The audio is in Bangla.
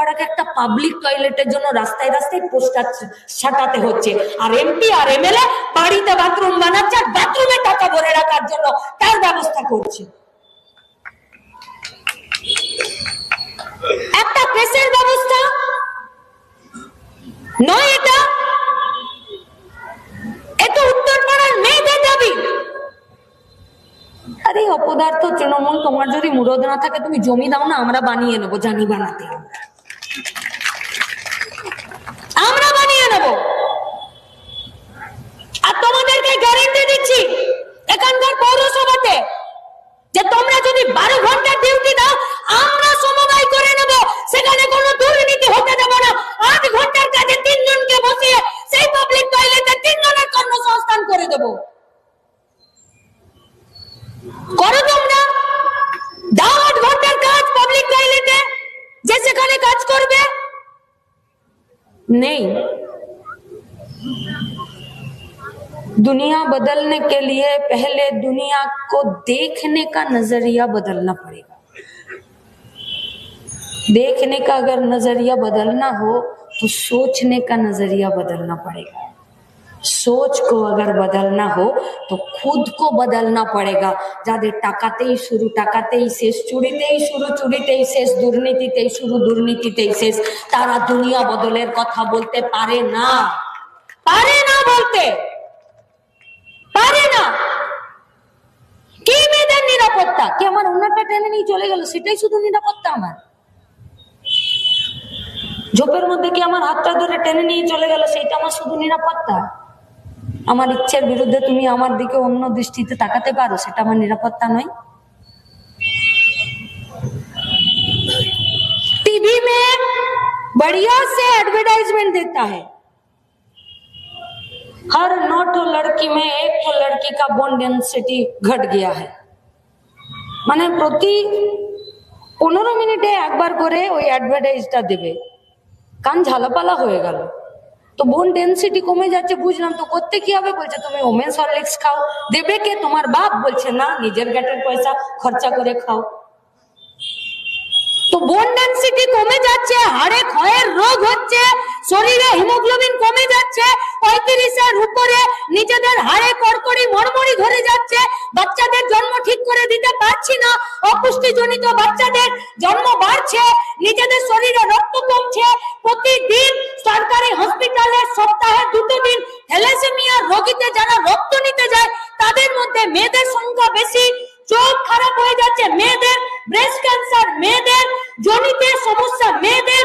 পাড়াকে একটা পাবলিক টয়লেটের জন্য রাস্তায় রাস্তায় পোস্টার ছাটাতে হচ্ছে। আর এমপি আর এমএলএ বাড়িতে বাথরুম বানাচ্ছে আর বাথরুমে টাকা ভরে রাখার জন্য তার ব্যবস্থা করছে। একটা প্রেসের ব্যবস্থা? নয় এটা? এটা উত্তর মেয়েদের দাবি। আরে, অপদার্থ তৃণমূল, তোমার যদি মুরদ না থাকে, তুমি জমি দাও না, আমরা বানিয়ে নেব জানি বানাতে। দেবো করো তোমরা দাও আট ঘন্টার কাজ পাবলিক টয়লেটে যে সেখানে কাজ করবে नहीं दुनिया बदलने के लिए पहले दुनिया को देखने का नजरिया बदलना पड़ेगा देखने का अगर नजरिया बदलना हो तो सोचने का नजरिया बदलना पड़ेगा সোচ কো अगर बदलना हो तो खुद को बदलना पड़ेगा যাদের টাকাতেই শুরু টাকাতেই শেষ চুরিতেই শুরু চুরিতেই শেষ দুর্নীতিতেই শুরু দুর্নীতিতেই শেষ তারা দুনিয়া বদলের কথা বলতে পারে না পারে না বলতে পারে না কি মেয়েদের নিরাপত্তা কি আমার অন্যটা টেনে নিয়ে চলে গেল সেটাই শুধু নিরাপত্তা আমার ঝোপের মধ্যে কি আমার হাতটা ধরে টেনে নিয়ে চলে গেল সেইটা আমার শুধু নিরাপত্তা আমার ইচ্ছের বিরুদ্ধে তুমি আমার দিকে অন্য দৃষ্টিতে তাকাতে পারো সেটা আমার নিরাপত্তা নয় टीवी में बढ़िया से एडवर्टाइजमेंट देता है हर नौ ठो लड़की में एक ठो लड़की का बोन डेंसिटी घट गया है মানে প্রতি পনেরো মিনিটে একবার করে ওই অ্যাডভার্টাইজটা দেবে কান ঝালাপালা হয়ে গেল তো বোন ডেন্সিটি কমে যাচ্ছে, বুঝলাম তো, করতে কি হবে? বলছে, তুমি ওমেন্স হরলিক্স খাও। দেবে কে? তোমার বাপ। বলছে, না, নিজের গ্যাটের পয়সা খরচা করে খাও। তো বোন ডেন্সিটি কমে যাচ্ছে, হাড়ে ক্ষয়ের রোগ হচ্ছে, শরীরে হিমোগ্লোবিন কমে যাচ্ছে, পঁয়ত্রিশের উপরে নিজেদের হাড়ে কড়কড়ি মরমরি ধরে যাচ্ছে, বাচ্চাদের জন্ম ঠিক করে দিতে পারছি না, অপুষ্টিজনিত বাচ্চাদের জন্ম বাড়ছে, নিজেদের শরীরে রক্ত কমছে, প্রতিদিন সপ্তাহে দুটো দিন থ্যালাসেমিয়া রোগীতে যারা রক্ত নিতে যায়, তাদের মধ্যে মেয়েদের সংখ্যা বেশি। চোখ খারাপ হয়ে যাচ্ছে মেয়েদের ব্রেস্ট ক্যান্সার মেয়েদের, জনিতে সমস্যা মেয়েদের।